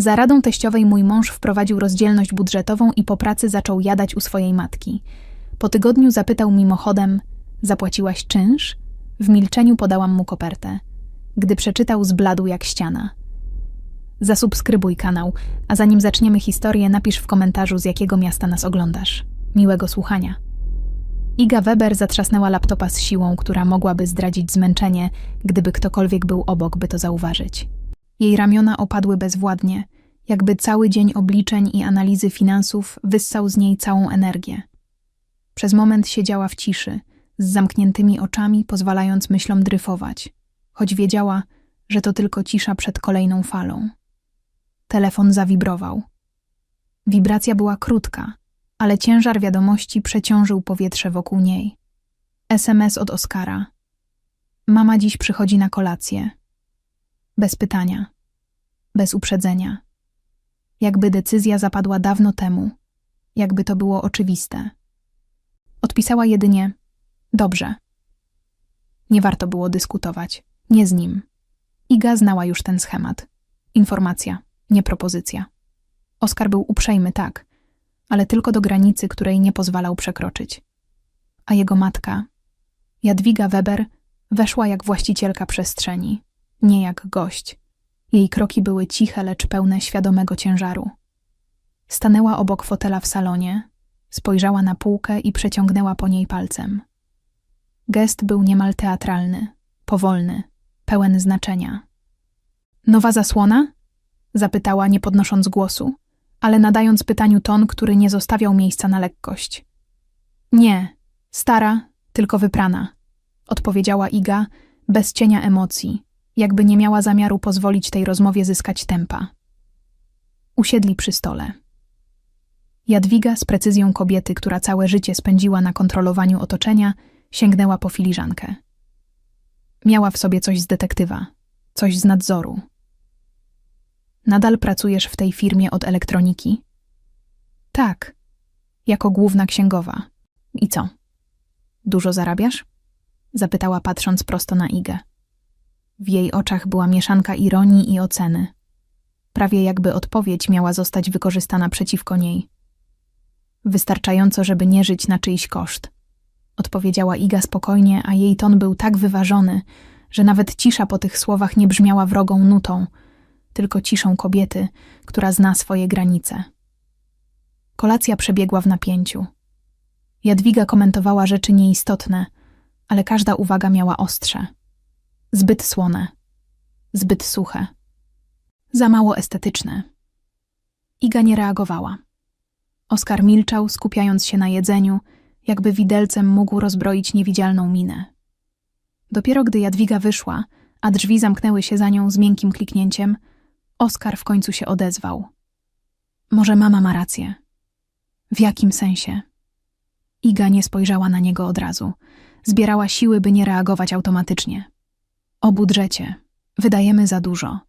Za radą teściowej mój mąż wprowadził rozdzielność budżetową i po pracy zaczął jadać u swojej matki. Po tygodniu zapytał mimochodem: Zapłaciłaś czynsz? W milczeniu podałam mu kopertę. Gdy przeczytał, zbladł jak ściana. Zasubskrybuj kanał, a zanim zaczniemy historię, napisz w komentarzu, z jakiego miasta nas oglądasz. Miłego słuchania. Iga Weber zatrzasnęła laptopa z siłą, która mogłaby zdradzić zmęczenie, gdyby ktokolwiek był obok, by to zauważyć. Jej ramiona opadły bezwładnie, jakby cały dzień obliczeń i analizy finansów wyssał z niej całą energię. Przez moment siedziała w ciszy, z zamkniętymi oczami, pozwalając myślom dryfować, choć wiedziała, że to tylko cisza przed kolejną falą. Telefon zawibrował. Wibracja była krótka, ale ciężar wiadomości przeciążył powietrze wokół niej. SMS od Oskara. Mama dziś przychodzi na kolację. Bez pytania, bez uprzedzenia. Jakby decyzja zapadła dawno temu, jakby to było oczywiste. Odpisała jedynie: Dobrze. Nie warto było dyskutować, nie z nim. Iga znała już ten schemat. Informacja, nie propozycja. Oskar był uprzejmy, tak, ale tylko do granicy, której nie pozwalał przekroczyć. A jego matka, Jadwiga Weber, weszła jak właścicielka przestrzeni, nie jak gość. Jej kroki były ciche, lecz pełne świadomego ciężaru. Stanęła obok fotela w salonie, spojrzała na półkę i przeciągnęła po niej palcem. Gest był niemal teatralny, powolny, pełen znaczenia. Nowa zasłona? zapytała, nie podnosząc głosu, ale nadając pytaniu ton, który nie zostawiał miejsca na lekkość. Nie, stara, tylko wyprana, odpowiedziała Iga, bez cienia emocji, jakby nie miała zamiaru pozwolić tej rozmowie zyskać tempa. Usiedli przy stole. Jadwiga, z precyzją kobiety, która całe życie spędziła na kontrolowaniu otoczenia, sięgnęła po filiżankę. Miała w sobie coś z detektywa, coś z nadzoru. Nadal pracujesz w tej firmie od elektroniki? Tak, jako główna księgowa. I co? Dużo zarabiasz? Zapytała patrząc prosto na Igę. W jej oczach była mieszanka ironii i oceny. Prawie jakby odpowiedź miała zostać wykorzystana przeciwko niej. Wystarczająco, żeby nie żyć na czyjś koszt. Odpowiedziała Iga spokojnie, a jej ton był tak wyważony, że nawet cisza po tych słowach nie brzmiała wrogą nutą, tylko ciszą kobiety, która zna swoje granice. Kolacja przebiegła w napięciu. Jadwiga komentowała rzeczy nieistotne, ale każda uwaga miała ostrze. Zbyt słone, zbyt suche, za mało estetyczne. Iga nie reagowała. Oskar milczał, skupiając się na jedzeniu, jakby widelcem mógł rozbroić niewidzialną minę. Dopiero gdy Jadwiga wyszła, a drzwi zamknęły się za nią z miękkim kliknięciem, Oskar w końcu się odezwał. Może mama ma rację. W jakim sensie? Iga nie spojrzała na niego od razu. Zbierała siły, by nie reagować automatycznie. O budżecie. Wydajemy za dużo.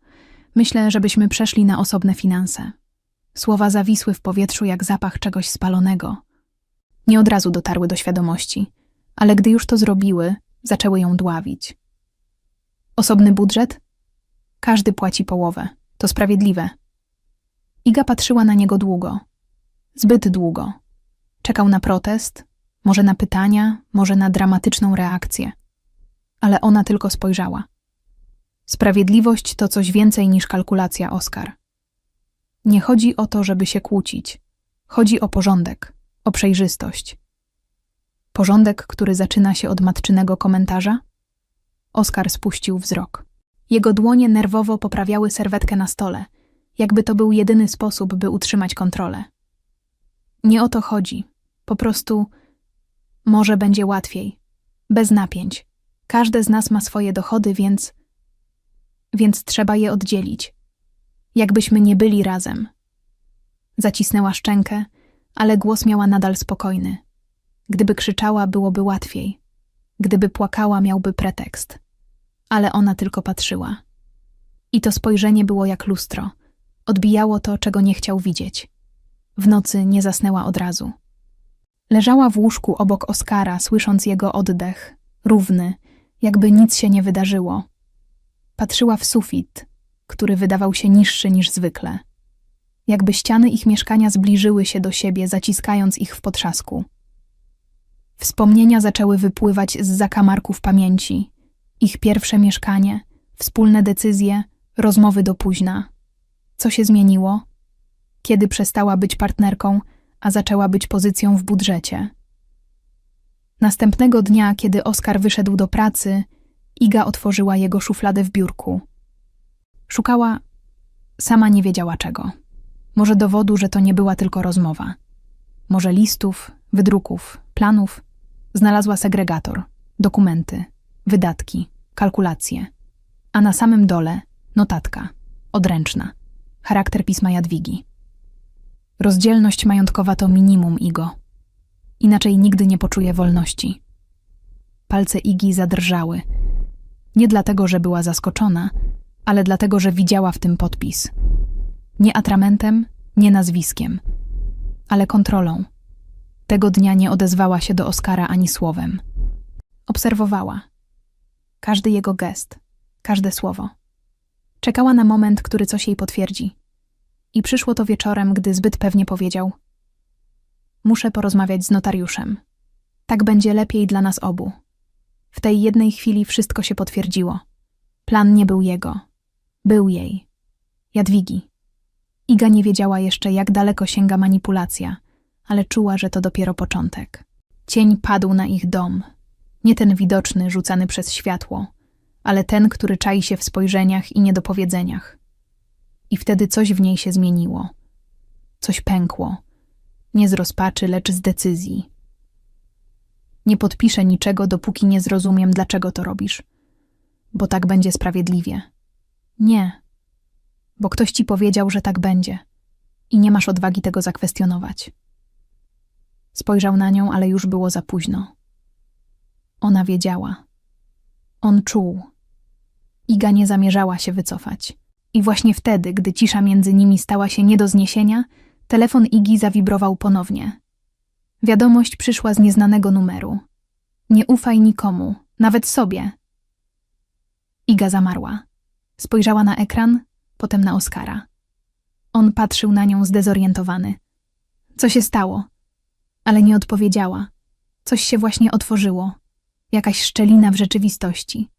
Myślę, żebyśmy przeszli na osobne finanse. Słowa zawisły w powietrzu jak zapach czegoś spalonego. Nie od razu dotarły do świadomości, ale gdy już to zrobiły, zaczęły ją dławić. Osobny budżet? Każdy płaci połowę. To sprawiedliwe. Iga patrzyła na niego długo. Zbyt długo. Czekał na protest, może na pytania, może na dramatyczną reakcję. Ale ona tylko spojrzała. Sprawiedliwość to coś więcej niż kalkulacja, Oskar. Nie chodzi o to, żeby się kłócić. Chodzi o porządek, o przejrzystość. Porządek, który zaczyna się od matczynego komentarza? Oskar spuścił wzrok. Jego dłonie nerwowo poprawiały serwetkę na stole, jakby to był jedyny sposób, by utrzymać kontrolę. Nie o to chodzi. Po prostu może będzie łatwiej. Bez napięć. Każde z nas ma swoje dochody, więc. więc trzeba je oddzielić. Jakbyśmy nie byli razem. Zacisnęła szczękę, ale głos miała nadal spokojny. Gdyby krzyczała, byłoby łatwiej. Gdyby płakała, miałby pretekst ale ona tylko patrzyła. I to spojrzenie było jak lustro. Odbijało to, czego nie chciał widzieć. W nocy nie zasnęła od razu. Leżała w łóżku obok Oskara, słysząc jego oddech, równy, jakby nic się nie wydarzyło. Patrzyła w sufit, który wydawał się niższy niż zwykle, jakby ściany ich mieszkania zbliżyły się do siebie, zaciskając ich w potrzasku. Wspomnienia zaczęły wypływać z zakamarków pamięci. Ich pierwsze mieszkanie, wspólne decyzje, rozmowy do późna. Co się zmieniło? Kiedy przestała być partnerką, a zaczęła być pozycją w budżecie? Następnego dnia, kiedy Oskar wyszedł do pracy, Iga otworzyła jego szufladę w biurku. Szukała, sama nie wiedziała czego. Może dowodu, że to nie była tylko rozmowa. Może listów, wydruków, planów. Znalazła segregator, dokumenty, wydatki, kalkulacje. A na samym dole notatka, odręczna, charakter pisma Jadwigi. Rozdzielność majątkowa to minimum Igo. Inaczej nigdy nie poczuje wolności. Palce Igi zadrżały. Nie dlatego, że była zaskoczona, ale dlatego, że widziała w tym podpis. Nie atramentem, nie nazwiskiem, ale kontrolą. Tego dnia nie odezwała się do Oskara ani słowem. Obserwowała. Każdy jego gest, każde słowo. Czekała na moment, który coś jej potwierdzi. I przyszło to wieczorem, gdy zbyt pewnie powiedział: Muszę porozmawiać z notariuszem. Tak będzie lepiej dla nas obu. W tej jednej chwili wszystko się potwierdziło. Plan nie był jego, był jej. Jadwigi. Iga nie wiedziała jeszcze, jak daleko sięga manipulacja, ale czuła, że to dopiero początek. Cień padł na ich dom. Nie ten widoczny, rzucany przez światło, ale ten, który czai się w spojrzeniach i niedopowiedzeniach. I wtedy coś w niej się zmieniło. Coś pękło. Nie z rozpaczy, lecz z decyzji. Nie podpiszę niczego, dopóki nie zrozumiem, dlaczego to robisz. Bo tak będzie sprawiedliwie. Nie, bo ktoś ci powiedział, że tak będzie i nie masz odwagi tego zakwestionować. Spojrzał na nią, ale już było za późno. Ona wiedziała. On czuł. Iga nie zamierzała się wycofać. I właśnie wtedy, gdy cisza między nimi stała się nie do zniesienia, telefon Igi zawibrował ponownie. Wiadomość przyszła z nieznanego numeru. Nie ufaj nikomu, nawet sobie. Iga zamarła. Spojrzała na ekran, potem na Oskara. On patrzył na nią zdezorientowany. Co się stało? Ale nie odpowiedziała. Coś się właśnie otworzyło. Jakaś szczelina w rzeczywistości.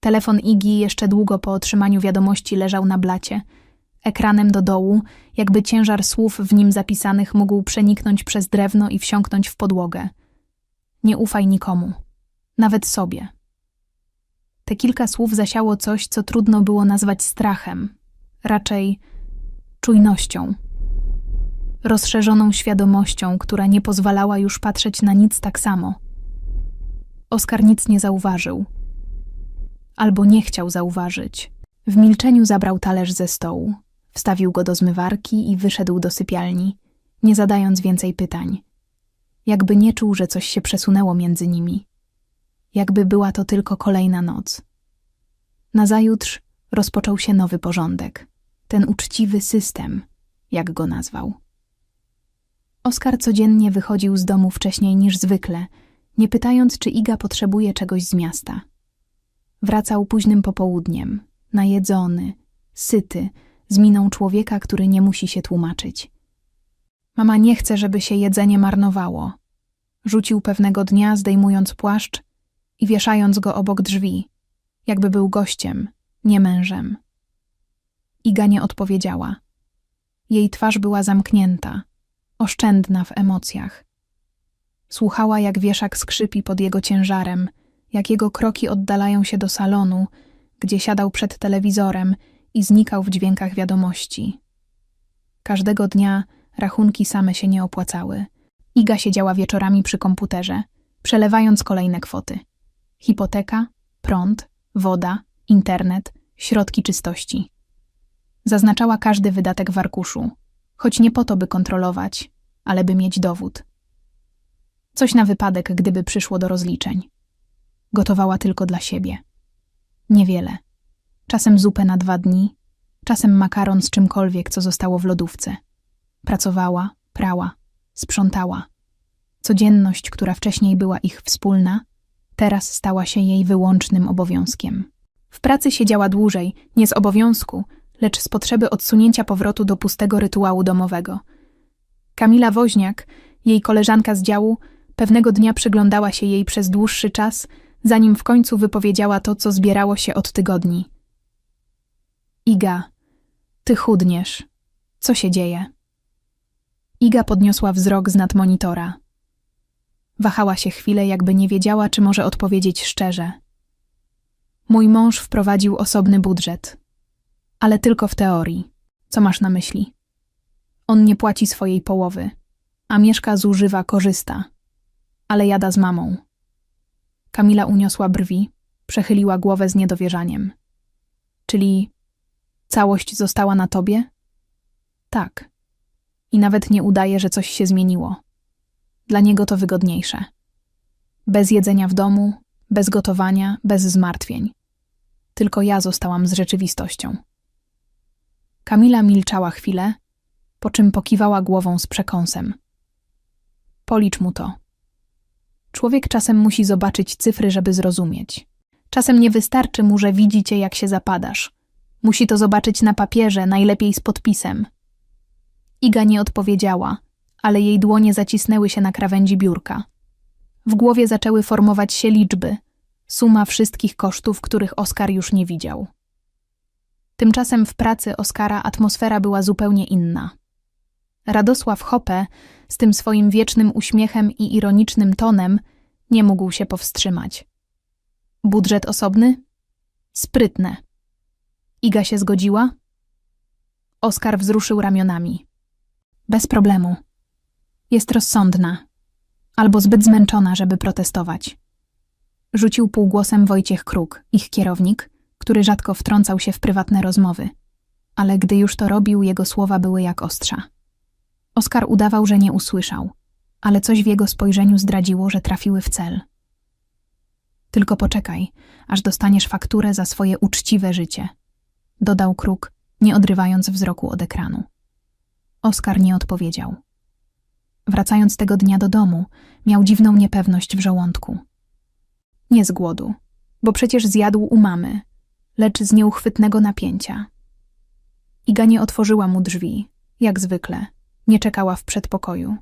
Telefon Igi jeszcze długo po otrzymaniu wiadomości leżał na blacie, ekranem do dołu, jakby ciężar słów w nim zapisanych mógł przeniknąć przez drewno i wsiąknąć w podłogę. Nie ufaj nikomu, nawet sobie. Te kilka słów zasiało coś, co trudno było nazwać strachem, raczej czujnością. Rozszerzoną świadomością, która nie pozwalała już patrzeć na nic tak samo. Oskar nic nie zauważył. Albo nie chciał zauważyć. W milczeniu zabrał talerz ze stołu, wstawił go do zmywarki i wyszedł do sypialni, nie zadając więcej pytań. Jakby nie czuł, że coś się przesunęło między nimi. Jakby była to tylko kolejna noc. Nazajutrz rozpoczął się nowy porządek ten uczciwy system, jak go nazwał. Oskar codziennie wychodził z domu wcześniej niż zwykle, nie pytając, czy Iga potrzebuje czegoś z miasta. Wracał późnym popołudniem, najedzony, syty, z miną człowieka, który nie musi się tłumaczyć. Mama nie chce, żeby się jedzenie marnowało. Rzucił pewnego dnia, zdejmując płaszcz i wieszając go obok drzwi, jakby był gościem, nie mężem. Iga nie odpowiedziała. Jej twarz była zamknięta, oszczędna w emocjach. Słuchała, jak wieszak skrzypi pod jego ciężarem, jak jego kroki oddalają się do salonu, gdzie siadał przed telewizorem i znikał w dźwiękach wiadomości. Każdego dnia rachunki same się nie opłacały. Iga siedziała wieczorami przy komputerze, przelewając kolejne kwoty. Hipoteka, prąd, woda, internet, środki czystości. Zaznaczała każdy wydatek w arkuszu, choć nie po to, by kontrolować, ale by mieć dowód. Coś na wypadek, gdyby przyszło do rozliczeń. Gotowała tylko dla siebie. Niewiele. Czasem zupę na dwa dni, czasem makaron z czymkolwiek, co zostało w lodówce. Pracowała, prała, sprzątała. Codzienność, która wcześniej była ich wspólna, teraz stała się jej wyłącznym obowiązkiem. W pracy siedziała dłużej, nie z obowiązku, lecz z potrzeby odsunięcia powrotu do pustego rytuału domowego. Kamila Woźniak, jej koleżanka z działu, pewnego dnia przyglądała się jej przez dłuższy czas, zanim w końcu wypowiedziała to, co zbierało się od tygodni. Iga, ty chudniesz. Co się dzieje? Iga podniosła wzrok z nad monitora. Wahała się chwilę, jakby nie wiedziała, czy może odpowiedzieć szczerze. Mój mąż wprowadził osobny budżet. Ale tylko w teorii. Co masz na myśli? On nie płaci swojej połowy, a mieszka zużywa, korzysta. Ale jada z mamą. Kamila uniosła brwi, przechyliła głowę z niedowierzaniem. Czyli całość została na tobie? Tak. I nawet nie udaje, że coś się zmieniło. Dla niego to wygodniejsze. Bez jedzenia w domu, bez gotowania, bez zmartwień. Tylko ja zostałam z rzeczywistością. Kamila milczała chwilę, po czym pokiwała głową z przekąsem. Policz mu to. Człowiek czasem musi zobaczyć cyfry, żeby zrozumieć. Czasem nie wystarczy mu, że widzicie, jak się zapadasz. Musi to zobaczyć na papierze, najlepiej z podpisem. Iga nie odpowiedziała, ale jej dłonie zacisnęły się na krawędzi biurka. W głowie zaczęły formować się liczby, suma wszystkich kosztów, których Oskar już nie widział. Tymczasem w pracy Oskara atmosfera była zupełnie inna. Radosław Hoppe, z tym swoim wiecznym uśmiechem i ironicznym tonem, nie mógł się powstrzymać. Budżet osobny? Sprytne. Iga się zgodziła? Oskar wzruszył ramionami. Bez problemu. Jest rozsądna. Albo zbyt zmęczona, żeby protestować. Rzucił półgłosem Wojciech Kruk, ich kierownik, który rzadko wtrącał się w prywatne rozmowy. Ale gdy już to robił, jego słowa były jak ostrza. Oskar udawał, że nie usłyszał, ale coś w jego spojrzeniu zdradziło, że trafiły w cel. Tylko poczekaj, aż dostaniesz fakturę za swoje uczciwe życie, dodał Kruk, nie odrywając wzroku od ekranu. Oskar nie odpowiedział. Wracając tego dnia do domu, miał dziwną niepewność w żołądku. Nie z głodu, bo przecież zjadł u mamy, lecz z nieuchwytnego napięcia. Iga nie otworzyła mu drzwi, jak zwykle, nie czekała w przedpokoju.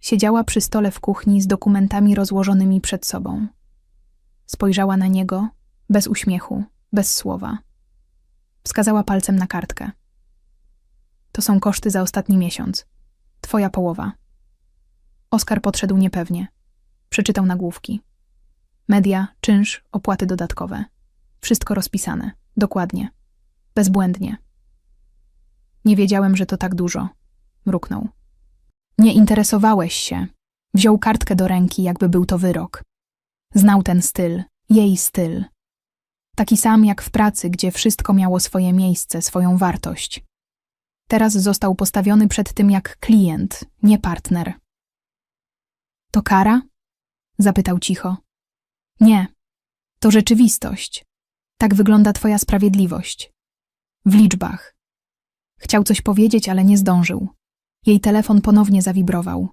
Siedziała przy stole w kuchni z dokumentami rozłożonymi przed sobą. Spojrzała na niego, bez uśmiechu, bez słowa. Wskazała palcem na kartkę. To są koszty za ostatni miesiąc. Twoja połowa. Oskar podszedł niepewnie. Przeczytał nagłówki. Media, czynsz, opłaty dodatkowe. Wszystko rozpisane. Dokładnie. Bezbłędnie. Nie wiedziałem, że to tak dużo. Mruknął. Nie interesowałeś się. Wziął kartkę do ręki, jakby był to wyrok. Znał ten styl, jej styl. Taki sam jak w pracy, gdzie wszystko miało swoje miejsce, swoją wartość. Teraz został postawiony przed tym jak klient, nie partner. To kara? Zapytał cicho. Nie, to rzeczywistość. Tak wygląda Twoja sprawiedliwość. W liczbach. Chciał coś powiedzieć, ale nie zdążył. Jej telefon ponownie zawibrował.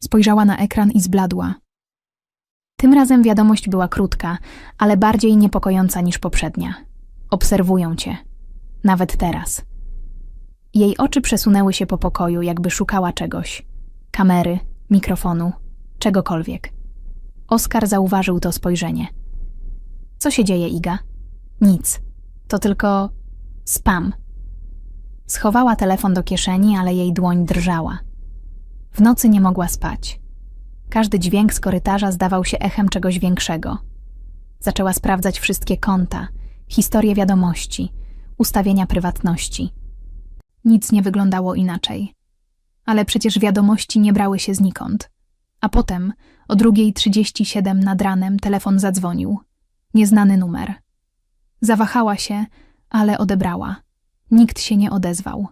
Spojrzała na ekran i zbladła. Tym razem wiadomość była krótka, ale bardziej niepokojąca niż poprzednia. Obserwują cię. Nawet teraz. Jej oczy przesunęły się po pokoju, jakby szukała czegoś. Kamery, mikrofonu, czegokolwiek. Oskar zauważył to spojrzenie. Co się dzieje, Iga? Nic. To tylko spam. Schowała telefon do kieszeni, ale jej dłoń drżała. W nocy nie mogła spać. Każdy dźwięk z korytarza zdawał się echem czegoś większego. Zaczęła sprawdzać wszystkie konta, historie wiadomości, ustawienia prywatności. Nic nie wyglądało inaczej. Ale przecież wiadomości nie brały się znikąd. A potem, o 2.37 nad ranem, telefon zadzwonił. Nieznany numer. Zawahała się, ale odebrała. Nikt się nie odezwał.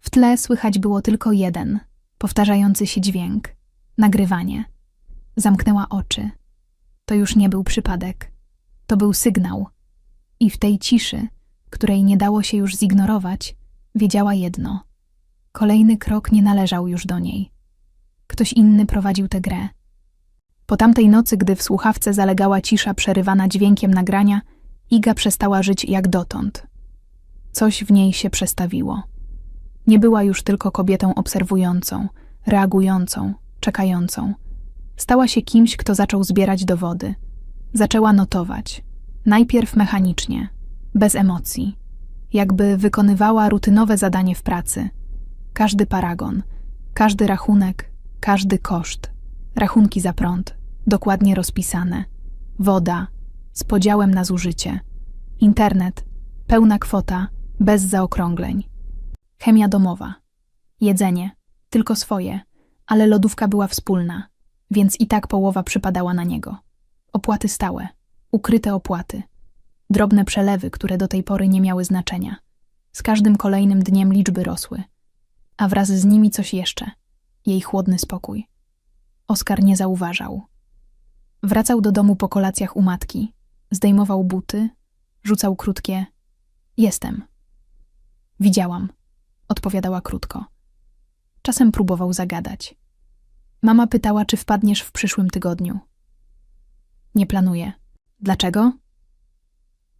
W tle słychać było tylko jeden, powtarzający się dźwięk. Nagrywanie. Zamknęła oczy. To już nie był przypadek. To był sygnał. I w tej ciszy, której nie dało się już zignorować, wiedziała jedno. Kolejny krok nie należał już do niej. Ktoś inny prowadził tę grę. Po tamtej nocy, gdy w słuchawce zalegała cisza przerywana dźwiękiem nagrania, Iga przestała żyć jak dotąd. Coś w niej się przestawiło. Nie była już tylko kobietą obserwującą, reagującą, czekającą. Stała się kimś, kto zaczął zbierać dowody. Zaczęła notować. Najpierw mechanicznie, bez emocji. Jakby wykonywała rutynowe zadanie w pracy. Każdy paragon, każdy rachunek, każdy koszt. Rachunki za prąd, dokładnie rozpisane. Woda, z podziałem na zużycie. Internet, pełna kwota, bez zaokrągleń. Chemia domowa. Jedzenie, tylko swoje, ale lodówka była wspólna, więc i tak połowa przypadała na niego. Opłaty stałe, ukryte opłaty, drobne przelewy, które do tej pory nie miały znaczenia. Z każdym kolejnym dniem liczby rosły, a wraz z nimi coś jeszcze jej chłodny spokój. Oskar nie zauważał. Wracał do domu po kolacjach u matki, zdejmował buty, rzucał krótkie: Jestem. Widziałam, odpowiadała krótko. Czasem próbował zagadać. Mama pytała, czy wpadniesz w przyszłym tygodniu. Nie planuję. Dlaczego?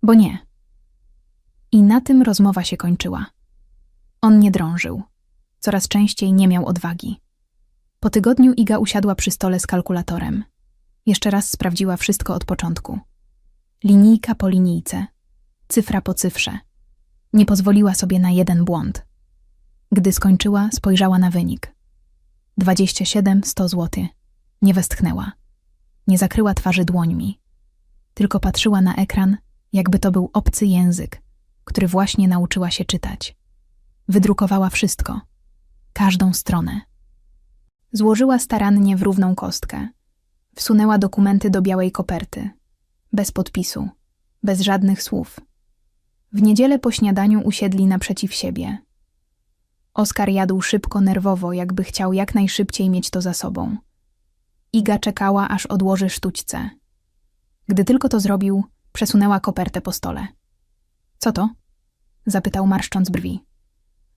Bo nie. I na tym rozmowa się kończyła. On nie drążył. Coraz częściej nie miał odwagi. Po tygodniu Iga usiadła przy stole z kalkulatorem. Jeszcze raz sprawdziła wszystko od początku. Linijka po linijce, cyfra po cyfrze. Nie pozwoliła sobie na jeden błąd. Gdy skończyła, spojrzała na wynik. 27 100 zł. Nie westchnęła. Nie zakryła twarzy dłońmi. Tylko patrzyła na ekran, jakby to był obcy język, który właśnie nauczyła się czytać. Wydrukowała wszystko, każdą stronę. Złożyła starannie w równą kostkę. Wsunęła dokumenty do białej koperty. Bez podpisu, bez żadnych słów. W niedzielę po śniadaniu usiedli naprzeciw siebie. Oskar jadł szybko, nerwowo, jakby chciał jak najszybciej mieć to za sobą. Iga czekała, aż odłoży sztućce. Gdy tylko to zrobił, przesunęła kopertę po stole. Co to? zapytał marszcząc brwi.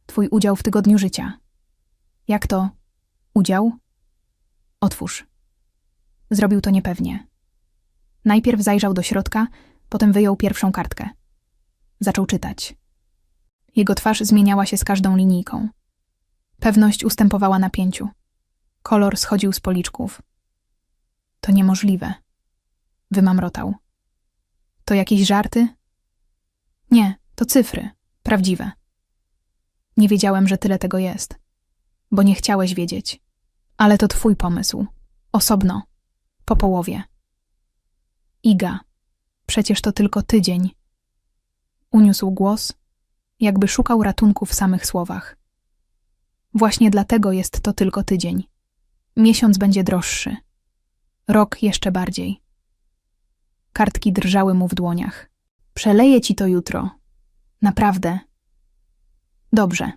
Twój udział w tygodniu życia. Jak to? Udział? Otwórz. Zrobił to niepewnie. Najpierw zajrzał do środka, potem wyjął pierwszą kartkę. Zaczął czytać. Jego twarz zmieniała się z każdą linijką. Pewność ustępowała napięciu. Kolor schodził z policzków. To niemożliwe. Wymamrotał. To jakieś żarty? Nie, to cyfry, prawdziwe. Nie wiedziałem, że tyle tego jest, bo nie chciałeś wiedzieć. Ale to twój pomysł. Osobno. Po połowie. Iga. Przecież to tylko tydzień. Uniósł głos, jakby szukał ratunku w samych słowach. Właśnie dlatego jest to tylko tydzień. Miesiąc będzie droższy. Rok jeszcze bardziej. Kartki drżały mu w dłoniach. Przeleję ci to jutro. Naprawdę. Dobrze.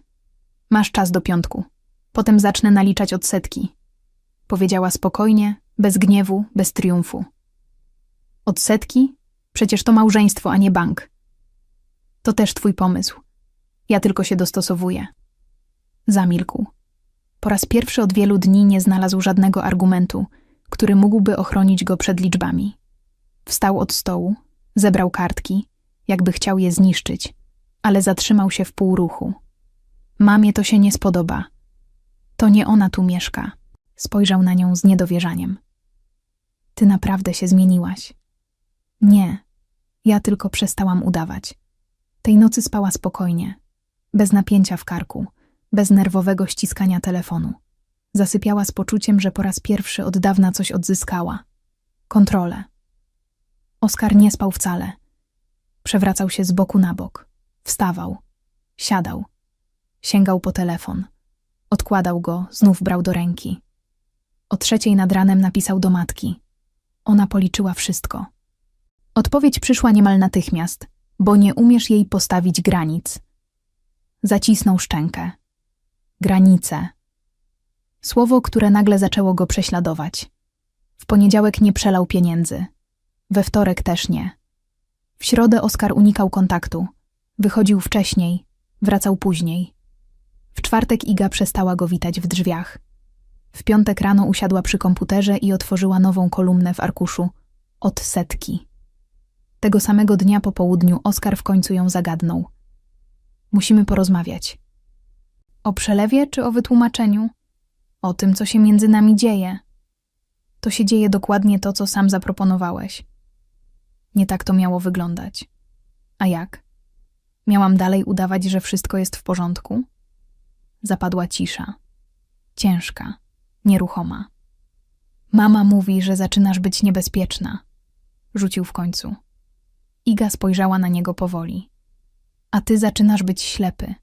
Masz czas do piątku. Potem zacznę naliczać odsetki. Powiedziała spokojnie, bez gniewu, bez triumfu. Odsetki? Przecież to małżeństwo, a nie bank. To też twój pomysł. Ja tylko się dostosowuję. Zamilkł. Po raz pierwszy od wielu dni nie znalazł żadnego argumentu, który mógłby ochronić go przed liczbami. Wstał od stołu, zebrał kartki, jakby chciał je zniszczyć, ale zatrzymał się w pół ruchu. Mamie to się nie spodoba. To nie ona tu mieszka. Spojrzał na nią z niedowierzaniem. Ty naprawdę się zmieniłaś. Nie, ja tylko przestałam udawać. Tej nocy spała spokojnie, bez napięcia w karku, bez nerwowego ściskania telefonu. Zasypiała z poczuciem, że po raz pierwszy od dawna coś odzyskała. Kontrolę. Oskar nie spał wcale. Przewracał się z boku na bok. Wstawał. Siadał. Sięgał po telefon. Odkładał go, znów brał do ręki. O trzeciej nad ranem napisał do matki. Ona policzyła wszystko. Odpowiedź przyszła niemal natychmiast, bo nie umiesz jej postawić granic. Zacisnął szczękę. Granice. Słowo, które nagle zaczęło go prześladować. W poniedziałek nie przelał pieniędzy. We wtorek też nie. W środę Oskar unikał kontaktu. Wychodził wcześniej, wracał później. W czwartek Iga przestała go witać w drzwiach. W piątek rano usiadła przy komputerze i otworzyła nową kolumnę w arkuszu od setki. Tego samego dnia po południu Oskar w końcu ją zagadnął. Musimy porozmawiać. O przelewie czy o wytłumaczeniu? O tym, co się między nami dzieje. To się dzieje dokładnie to, co sam zaproponowałeś. Nie tak to miało wyglądać. A jak? Miałam dalej udawać, że wszystko jest w porządku? Zapadła cisza. Ciężka, nieruchoma. Mama mówi, że zaczynasz być niebezpieczna. Rzucił w końcu. Iga spojrzała na niego powoli. A ty zaczynasz być ślepy.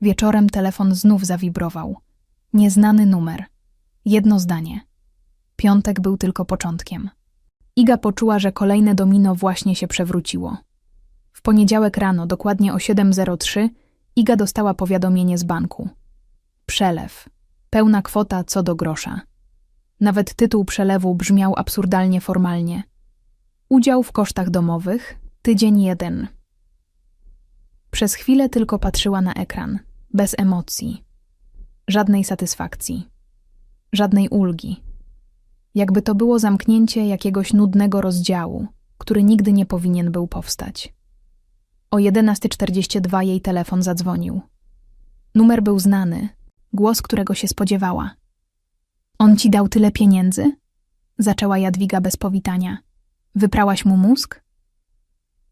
Wieczorem telefon znów zawibrował. Nieznany numer. Jedno zdanie. Piątek był tylko początkiem. Iga poczuła, że kolejne domino właśnie się przewróciło. W poniedziałek rano, dokładnie o 7.03, Iga dostała powiadomienie z banku. Przelew. Pełna kwota co do grosza. Nawet tytuł przelewu brzmiał absurdalnie formalnie. Udział w kosztach domowych, tydzień jeden. Przez chwilę tylko patrzyła na ekran, bez emocji. Żadnej satysfakcji. Żadnej ulgi. Jakby to było zamknięcie jakiegoś nudnego rozdziału, który nigdy nie powinien był powstać. O 11.42 jej telefon zadzwonił. Numer był znany, głos, którego się spodziewała. On ci dał tyle pieniędzy? Zaczęła Jadwiga bez powitania. Wyprałaś mu mózg?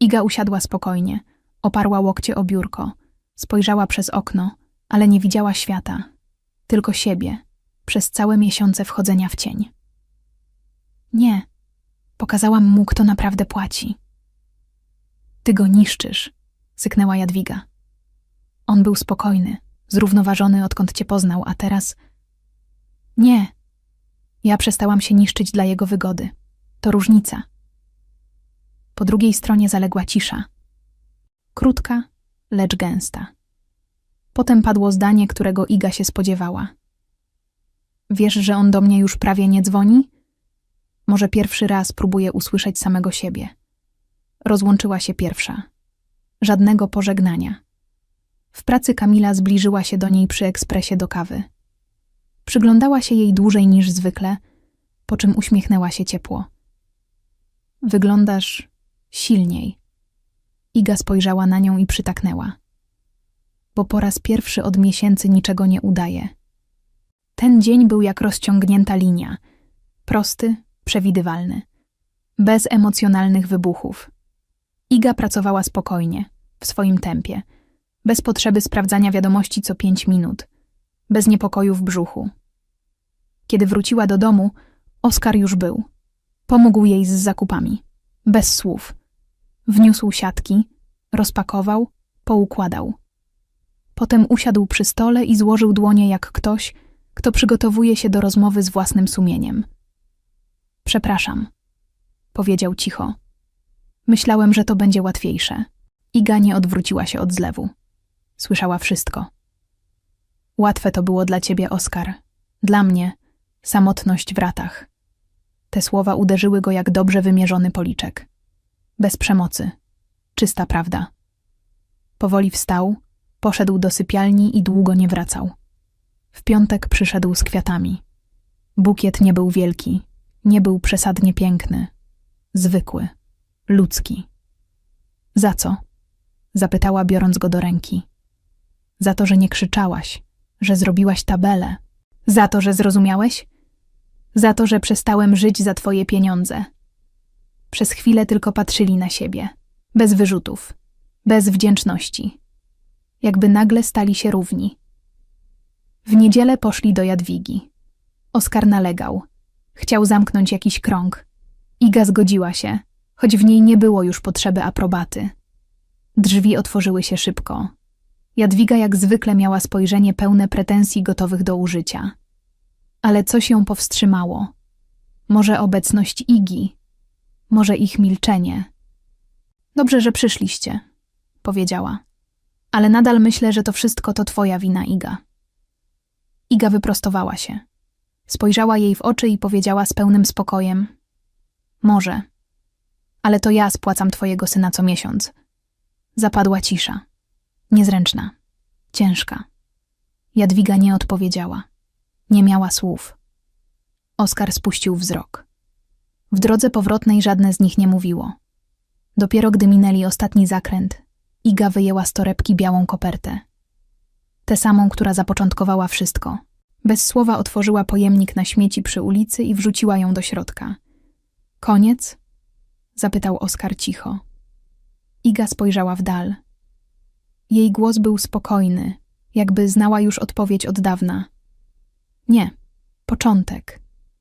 Iga usiadła spokojnie, oparła łokcie o biurko, spojrzała przez okno, ale nie widziała świata, tylko siebie, przez całe miesiące wchodzenia w cień. Nie, pokazałam mu, kto naprawdę płaci. Ty go niszczysz, syknęła Jadwiga. On był spokojny, zrównoważony, odkąd cię poznał, a teraz. Nie. Ja przestałam się niszczyć dla jego wygody. To różnica. Po drugiej stronie zaległa cisza. Krótka, lecz gęsta. Potem padło zdanie, którego Iga się spodziewała. Wiesz, że on do mnie już prawie nie dzwoni? Może pierwszy raz próbuje usłyszeć samego siebie. Rozłączyła się pierwsza. Żadnego pożegnania. W pracy Kamila zbliżyła się do niej przy ekspresie do kawy. Przyglądała się jej dłużej niż zwykle, po czym uśmiechnęła się ciepło. Wyglądasz silniej. Iga spojrzała na nią i przytaknęła. Bo po raz pierwszy od miesięcy niczego nie udaje. Ten dzień był jak rozciągnięta linia. Prosty, przewidywalny. Bez emocjonalnych wybuchów. Iga pracowała spokojnie, w swoim tempie, bez potrzeby sprawdzania wiadomości co pięć minut, bez niepokoju w brzuchu. Kiedy wróciła do domu, Oskar już był. Pomógł jej z zakupami, bez słów. Wniósł siatki, rozpakował, poukładał. Potem usiadł przy stole i złożył dłonie jak ktoś, kto przygotowuje się do rozmowy z własnym sumieniem. Przepraszam, powiedział cicho. Myślałem, że to będzie łatwiejsze. Iga nie odwróciła się od zlewu. Słyszała wszystko. Łatwe to było dla ciebie, Oskar. Dla mnie samotność w ratach. Te słowa uderzyły go jak dobrze wymierzony policzek. Bez przemocy. Czysta prawda. Powoli wstał, poszedł do sypialni i długo nie wracał. W piątek przyszedł z kwiatami. Bukiet nie był wielki, nie był przesadnie piękny. Zwykły, ludzki. Za co? Zapytała, biorąc go do ręki. Za to, że nie krzyczałaś, że zrobiłaś tabelę. Za to, że zrozumiałeś? Za to, że przestałem żyć za twoje pieniądze. Przez chwilę tylko patrzyli na siebie, bez wyrzutów, bez wdzięczności. Jakby nagle stali się równi. W niedzielę poszli do Jadwigi. Oskar nalegał. Chciał zamknąć jakiś krąg. Iga zgodziła się, choć w niej nie było już potrzeby aprobaty. Drzwi otworzyły się szybko. Jadwiga jak zwykle miała spojrzenie pełne pretensji gotowych do użycia. Ale coś ją powstrzymało. Może obecność Igi, może ich milczenie. Dobrze, że przyszliście, powiedziała. Ale nadal myślę, że to wszystko to twoja wina, Iga. Iga wyprostowała się. Spojrzała jej w oczy i powiedziała z pełnym spokojem: Może, ale to ja spłacam twojego syna co miesiąc. Zapadła cisza. Niezręczna. Ciężka. Jadwiga nie odpowiedziała. Nie miała słów. Oskar spuścił wzrok. W drodze powrotnej żadne z nich nie mówiło. Dopiero gdy minęli ostatni zakręt, Iga wyjęła z torebki białą kopertę. Tę samą, która zapoczątkowała wszystko. Bez słowa otworzyła pojemnik na śmieci przy ulicy i wrzuciła ją do środka. Koniec? zapytał Oskar cicho. Iga spojrzała w dal. Jej głos był spokojny, jakby znała już odpowiedź od dawna. Nie, początek.